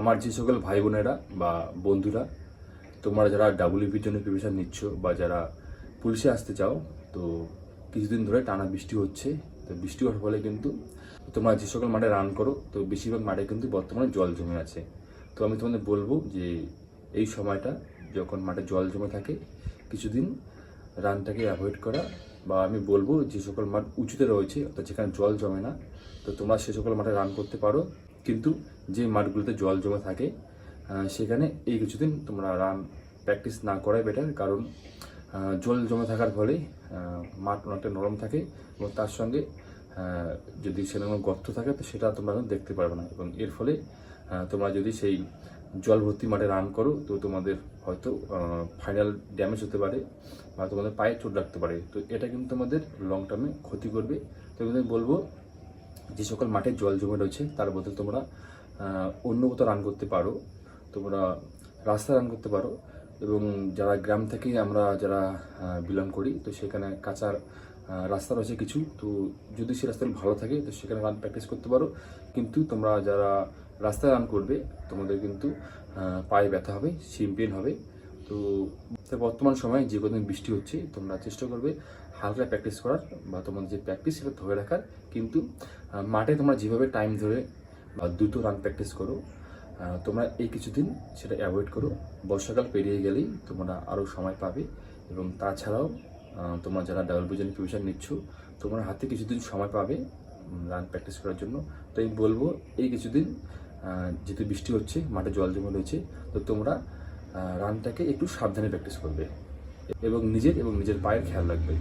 আমার যে সকল ভাই বোনেরা বা বন্ধুরা, তোমরা যারা ডাব্লিউপির জন্য প্রিপারেশন নিচ্ছ বা যারা পুলিশে আসতে চাও, তো কিছুদিন ধরে টানা বৃষ্টি হচ্ছে। তো বৃষ্টি হওয়ার ফলে কিন্তু তোমরা যে সকল মাঠে রান করো, তো বেশিরভাগ মাঠে কিন্তু বর্তমানে জল জমে আছে। তো আমি তোমাদের বলব যে এই সময়টা যখন মাঠে জল জমে থাকে, কিছুদিন রানটাকে অ্যাভয়েড করা বা আমি বলব যে সকল মাঠ উঁচুতে রয়েছে, অর্থাৎ যেখানে জল জমে না, তো তোমরা সে সকল মাঠে রান করতে পারো। কিন্তু যে মাঠগুলোতে জল জমা থাকে সেখানে এই কিছুদিন তোমরা রান প্র্যাকটিস না করাই বেটার কারণ জল জমা থাকার ফলে মাঠ অনেকটা নরম থাকে এবং তার সঙ্গে যদি সেরকম গর্ত থাকে তো সেটা তোমরা দেখতে পারবে না এবং এর ফলে তোমরা যদি সেই জল ভর্তি মাঠে রান করো তো তোমাদের হয়তো ফাইনাল ড্যামেজ হতে পারে বা তোমাদের পায়ে চোট লাগতে পারে। তো এটা কিন্তু তোমাদের লং টার্মে ক্ষতি করবে। তো আমি বলব যে সকল মাঠে জল জমে রয়েছে, তার বদলে তোমরা অন্য কোথাও রান করতে পারো। তোমরা রাস্তায় রান করতে পারো। এবং যারা গ্রাম থেকে আমরা যারা বিলং করি, তো সেখানে কাঁচার রাস্তা রয়েছে কিছু। তো যদি সে রাস্তা ভালো থাকে, তো সেখানে রান প্র্যাকটিস করতে পারো। কিন্তু তোমরা যারা রাস্তায় রান করবে, তোমাদের কিন্তু পায়ে ব্যথা হবে সিম্পেন হবে। তো তো বর্তমান সময়ে যে কদিন বৃষ্টি হচ্ছে, তোমরা চেষ্টা করবে হালকা প্র্যাকটিস করার বা তোমাদের যে প্র্যাকটিস সেটা ধরে রাখার। কিন্তু মাঠে তোমরা যেভাবে টাইম ধরে বা দ্রুত রান প্র্যাকটিস করো তোমরা এই কিছুদিন সেটা অ্যাভয়েড করো। বর্ষাকাল পেরিয়ে গেলেই তোমরা আরও সময় পাবে এবং তাছাড়াও তোমরা যারা ডাবল বিজন প্রিপারেশন নিচ্ছ, তোমরা হাতে কিছুদিন সময় পাবে রান প্র্যাকটিস করার জন্য। তো আমি বলব, এই কিছুদিন যেহেতু বৃষ্টি হচ্ছে, মাঠে জল জমে রয়েছে, তো তোমরা রানটাকে একটু সাবধানে প্র্যাকটিস করবে। এবং নিজের এবং নিজের পায়ের খেয়াল রাখবে।